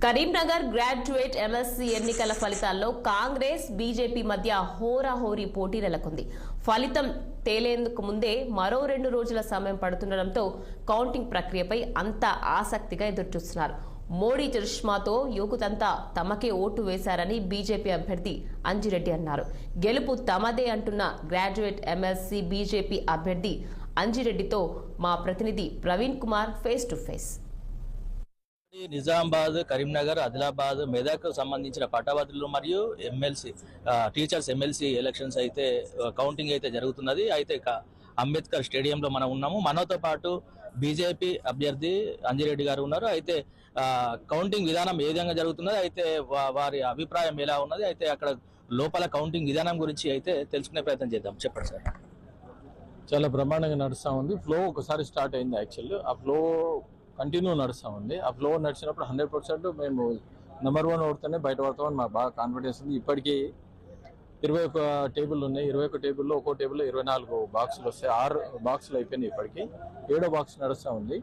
Karimnagar graduate MSc ఎన్నికల ఫలితాల్లో Congress BJP మధ్య హోరాహోరీ పోటీ నెలకొంది. ఫలితం తేలేందుకు ముందే మరో రెండు రోజుల సమయం పడుతుండటంతో కౌంటింగ్ ప్రక్రియపై అంతా ఆసక్తిగా ఎదురుచూస్తున్నారు. మోడీ చరిష్మాతో యువకుతంతా తమకే ఓటు వేశారని బీజేపీ అభ్యర్థి అంజిరెడ్డి అన్నారు. గెలుపు తమదే అంటున్న గ్రాడ్యుయేట్ ఎంఎస్సీ బీజేపీ అభ్యర్థి అంజిరెడ్డితో మా ప్రతినిధి Praveen Kumar face to face. Nizamabad Karimnagar Adilabad Medak సంబంధించిన పట్టభద్రులు మరియు ఎమ్మెల్సీ టీచర్స్ ఎమ్మెల్సీ ఎలక్షన్స్ అయితే కౌంటింగ్ అయితే జరుగుతున్నది. అయితే అంబేద్కర్ స్టేడియంలో మనం ఉన్నాము. మనతో పాటు బీజేపీ అభ్యర్థి అంజిరెడ్డి గారు ఉన్నారు. అయితే కౌంటింగ్ విధానం ఏ విధంగా జరుగుతున్నది? అయితే వారి అభిప్రాయం ఎలా ఉన్నది? అయితే అక్కడ లోపల కౌంటింగ్ విధానం గురించి అయితే తెలుసుకునే ప్రయత్నం చేద్దాం. చెప్పండి సార్. చాలా బ్రహ్మాండంగా నడుస్తూ ఉంది. ఫ్లో ఒకసారి స్టార్ట్ అయింది యాక్చువల్లీ ఆ ఫ్లో కంటిన్యూ నడుస్తూ ఉంది ఆ ఫ్లో నడిచినప్పుడు హండ్రెడ్ పర్సెంట్ మేము నెంబర్ వన్ ఓడితేనే బయట పడతామని మాకు బాగా కాన్ఫిడెన్స్ ఉంది. ఇప్పటికీ ఇరవై ఒక టేబుల్ ఉన్నాయి. ఇరవై ఒక టేబుల్లో ఒక్కో టేబుల్లో ఇరవై నాలుగు బాక్సులు వస్తాయి. ఆరు బాక్సులు అయిపోయినాయి ఇప్పటికీ. ఏడో బాక్స్ నడుస్తూ ఉంది.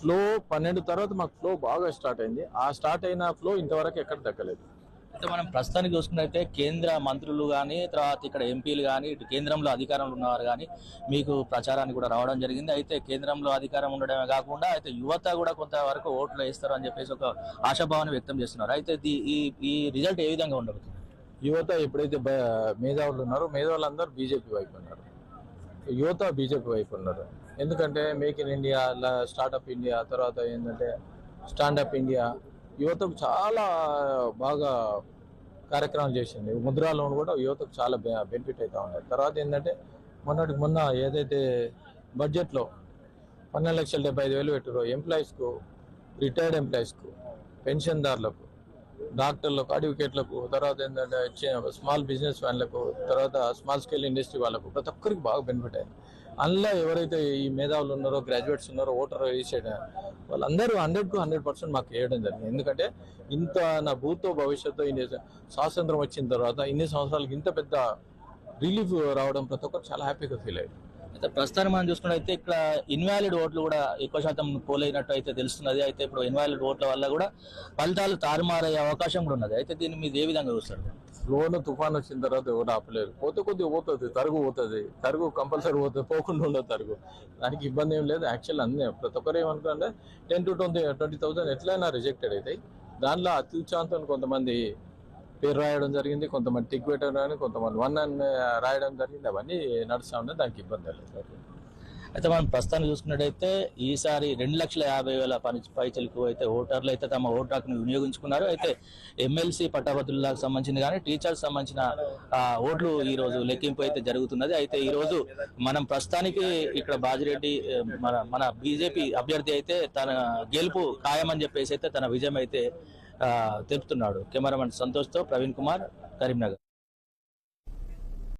ఫ్లో పన్నెండు తర్వాత మాకు ఫ్లో బాగా స్టార్ట్ అయింది. ఆ స్టార్ట్ అయిన ఫ్లో ఇంతవరకు ఎక్కడ దక్కలేదు అయితే మనం ప్రస్తుతానికి చూసుకున్నట్లయితే కేంద్ర మంత్రులు కానీ తర్వాత ఇక్కడ ఎంపీలు కానీ ఇటు కేంద్రంలో అధికారంలో ఉన్నవారు కానీ మీకు ప్రచారానికి కూడా రావడం జరిగింది. అయితే కేంద్రంలో అధికారం ఉండడమే కాకుండా అయితే యువత కూడా కొంతవరకు ఓట్లు వేస్తారు అని చెప్పేసి ఒక ఆశాభావాన్ని వ్యక్తం చేస్తున్నారు. అయితే ఈ ఈ రిజల్ట్ ఏ విధంగా ఉండబోతుంది? యువత ఎప్పుడైతే మేధావులు ఉన్నారో మేధావులందరూ బీజేపీ వైపు ఉన్నారు. యువత బీజేపీ వైపు ఉన్నారు. ఎందుకంటే make in India startup India తర్వాత ఏంటంటే స్టాండప్ ఇండియా యువతకు చాలా బాగా కార్యక్రమాలు చేసింది. ముద్రా లోన్ కూడా యువతకు చాలా బెనిఫిట్ అవుతా ఉన్నాయి తర్వాత ఏంటంటే మొన్నటికి మొన్న ఏదైతే బడ్జెట్లో పన్నెండు లక్షల డెబ్బై ఐదు వేలు పెట్టారో ఎంప్లాయీస్కు రిటైర్డ్ ఎంప్లాయీస్కు పెన్షన్దారులకు డాక్టర్లకు అడ్వకేట్లకు తర్వాత ఏంటంటే స్మాల్ బిజినెస్ మ్యాన్లకు తర్వాత స్మాల్ స్కేల్ ఇండస్ట్రీ వాళ్ళకు ప్రతి ఒక్కరికి బాగా బెనిఫిట్ అయింది. అందులో ఎవరైతే ఈ మేధావులు ఉన్నారో గ్రాడ్యుయేట్స్ ఉన్నారో ఓటర్ రిజిస్టర్డ్ వాళ్ళందరూ హండ్రెడ్ టు హండ్రెడ్ పర్సెంట్ మాకు వేయడం జరిగింది. ఎందుకంటే ఇంత నా భూతో భవిష్యత్తు ఇన్ని స్వాతంత్రం వచ్చిన తర్వాత ఇన్ని సంవత్సరాలకి ఇంత పెద్ద రిలీఫ్ రావడం ప్రతి ఒక్కరు చాలా హ్యాపీగా ఫీల్ అయ్యారు. అయితే ప్రస్తుతానికి మనం చూసుకున్నట్టయితే ఇక్కడ ఇన్వాలిడ్ ఓట్లు కూడా ఎక్కువ శాతం పోలైనట్టు అయితే తెలుస్తున్నది. అయితే ఇప్పుడు ఇన్వాలిడ్ ఓట్ల వల్ల కూడా ఫలితాలు తారుమారయ్యే అవకాశం కూడా ఉన్నది. అయితే దీన్ని మీరు ఏ విధంగా చూస్తారు? లోన్ తుఫాన్ వచ్చిన తర్వాత ఎవరు ఆపలేరు. పోతే కొద్దిగా పోతుంది తరుగు పోతుంది. తరుగు కంపల్సరీ పోతుంది పోకుండా ఉండదు తరుగు. దానికి ఇబ్బంది ఏం లేదు. యాక్చువల్ అన్నీ ప్రతి ఒక్కరు ఏమనుకుంటే ten to twenty twenty thousand ఎట్లయినా రిజెక్టెడ్ అవుతాయి. దానిలో అత్యుత్సాహంతో కొంతమంది పేరు రాయడం జరిగింది కొంతమంది టిక్ పెట్టడం కానీ కొంతమంది వన్ అని uh, రాయడం జరిగింది. అవన్నీ నడుస్తూ ఉన్నాయి దానికి ఇబ్బంది లేదు. అయితే మనం ప్రస్తుతానికి చూసుకున్నట్టయితే ఈసారి రెండు లక్షల యాభై వేల పని పైచలకు అయితే ఓటర్లు అయితే తమ ఓటు హక్కును వినియోగించుకున్నారు. అయితే ఎమ్మెల్సీ పట్టభద్రులకు సంబంధించింది కానీ టీచర్స్ సంబంధించిన ఓట్లు ఈ రోజు లెక్కింపు అయితే జరుగుతున్నది. అయితే ఈ రోజు మనం ప్రస్తుతానికి ఇక్కడ బాజిరెడ్డి మన మన బీజేపీ అభ్యర్థి అయితే తన గెలుపు ఖాయమని చెప్పేసి అయితే తన విజయం అయితే తెలుపుతున్నాడు. కెమెరామెన్ సంతోష్తో ప్రవీణ్ కుమార్ కరీంనగర్.